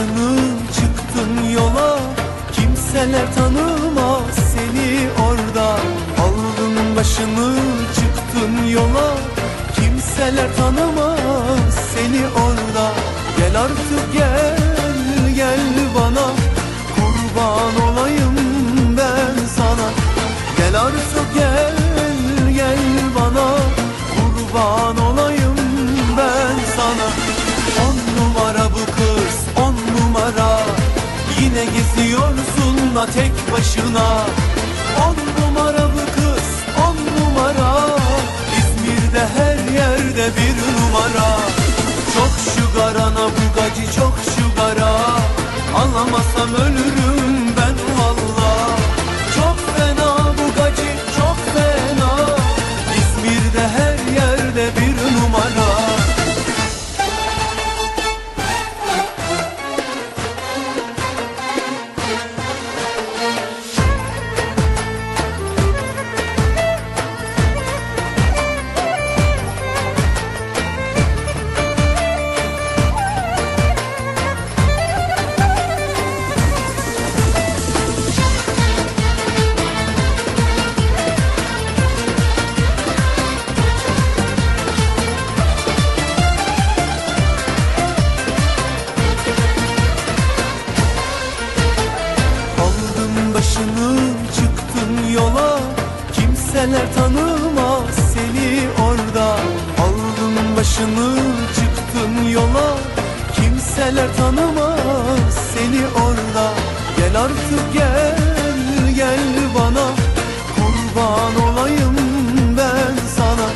başının çıktın yola. Kimseler tanımaz seni orada. Aldın başını çıktın yola. Kimseler tanımaz seni orada. Gel artık gel. Geziyorsun da tek başına. On numara bu kız on numara. İzmir'de her yerde bir numara. Çok şu garana bu gacı çok Kimseler tanımaz seni orada. Aldın başını çıktın yola. Kimseler tanımaz seni orada. Gel artık gel gel bana. Kurban olayım ben sana.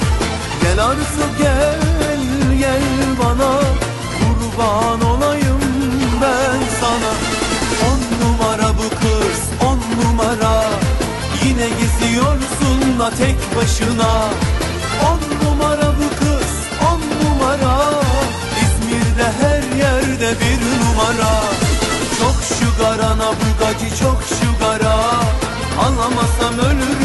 Gel artık gel gel bana. Kurban olayım ben sana. On numara bu kız on numara. Yine geziyorsun da tek başına. On numara bu kız on numara. İzmir'de her yerde bir numara. Çok şu garana bu gacı çok şu gara. Anlamasam ölürüm